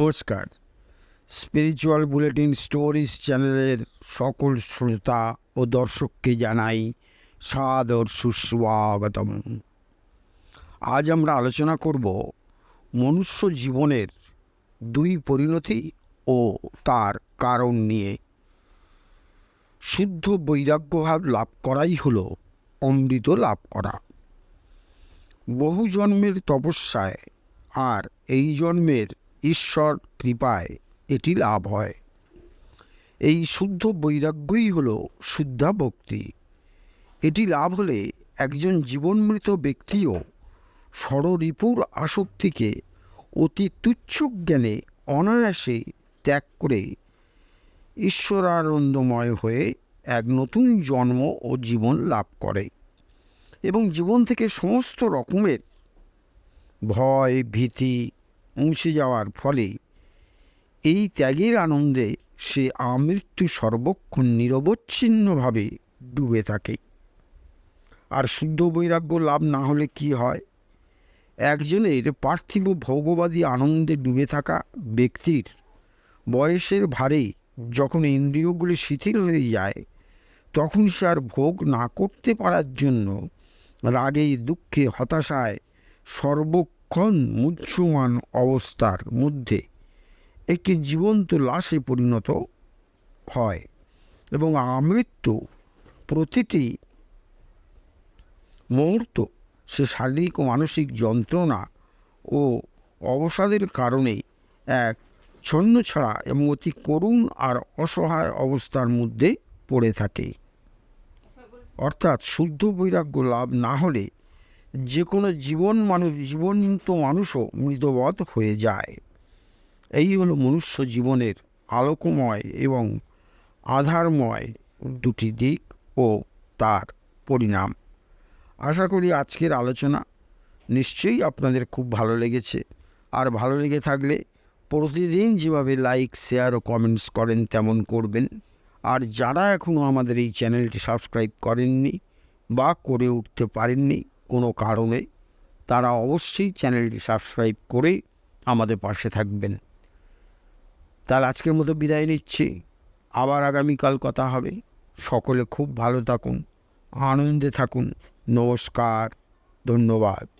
নমস্কার। Spiritual bulletin stories চ্যানেলের সকল শ্রোতা ও দর্শককে জানাই সাদর সুস্বাগতম। আজ আমরা আলোচনা করব মনুষ্য জীবনের দুই পরিণতি ও তার কারণ নিয়ে। শুদ্ধ বৈরাগ্যভাব লাভ করাই হল অমৃত লাভ করা। বহু জন্মের তপস্যায় আর এই জন্মের ঈশ্বর কৃপায় এটি লাভ হয়। এই শুদ্ধ বৈরাগ্যই হল শুদ্ধা ভক্তি। এটি লাভ হলে একজন জীবনমৃত ব্যক্তিও ষড়রিপুর আসক্তিকে অতি তুচ্ছ জ্ঞানে অনায়াসে ত্যাগ করে ঈশ্বরানন্দময় হয়ে এক নতুন জন্ম ও জীবন লাভ করে এবং জীবন থেকে সমস্ত রকমের ভয়, ভীতি মুছে যাওয়ার ফলে এই ত্যাগের আনন্দে সে আমৃত্যু সর্বক্ষণ নিরবচ্ছিন্নভাবে ডুবে থাকে। আর শুদ্ধ বৈরাগ্য লাভ না হলে কি হয়? একজনের পার্থিব ভোগবাদী আনন্দে ডুবে থাকা ব্যক্তির বয়সের ভারে যখন ইন্দ্রিয়গুলি শিথিল হয়ে যায়, তখন সে আর ভোগ না করতে পারার জন্য রাগে দুঃখে হতাশায় সর্বক্ষণ মুহ্যমান অবস্থার মধ্যে একটি জীবন্ত লাশে পরিণত হয় এবং আমৃত্যু প্রতিটি মুহূর্ত সে শারীরিক ও মানসিক যন্ত্রণা ও অবসাদের কারণে এক ছন্ন ছড়া এবং অতি করুণ আর অসহায় অবস্থার মধ্যে পড়ে থাকে। অর্থাৎ শুদ্ধ বৈরাগ্য লাভ না হলে যে কোনো জীবন মানুষ জীবন্ত মানুষও মৃতবধ হয়ে যায়। এই হলো মনুষ্য জীবনের আলোকময় এবং আধারময় দুটি দিক ও তার পরিণাম। আশা করি আজকের আলোচনা নিশ্চয়ই আপনাদের খুব ভালো লেগেছে। আর ভালো লেগে থাকলে প্রতিদিন যেভাবে লাইক, শেয়ার ও কমেন্টস করেন তেমন করবেন। আর যারা এখনও আমাদের এই চ্যানেলটি সাবস্ক্রাইব করেননি বা করে উঠতে পারেননি কোনো কারণে তারা অবশ্যই চ্যানেলটি সাবস্ক্রাইব করে আমাদের পাশে থাকবেন। তার আজকের মতো বিদায় নিচ্ছি। আবার আগামীকাল কথা হবে। সকলে খুব ভালো থাকুন, আনন্দে থাকুন। নমস্কার, ধন্যবাদ।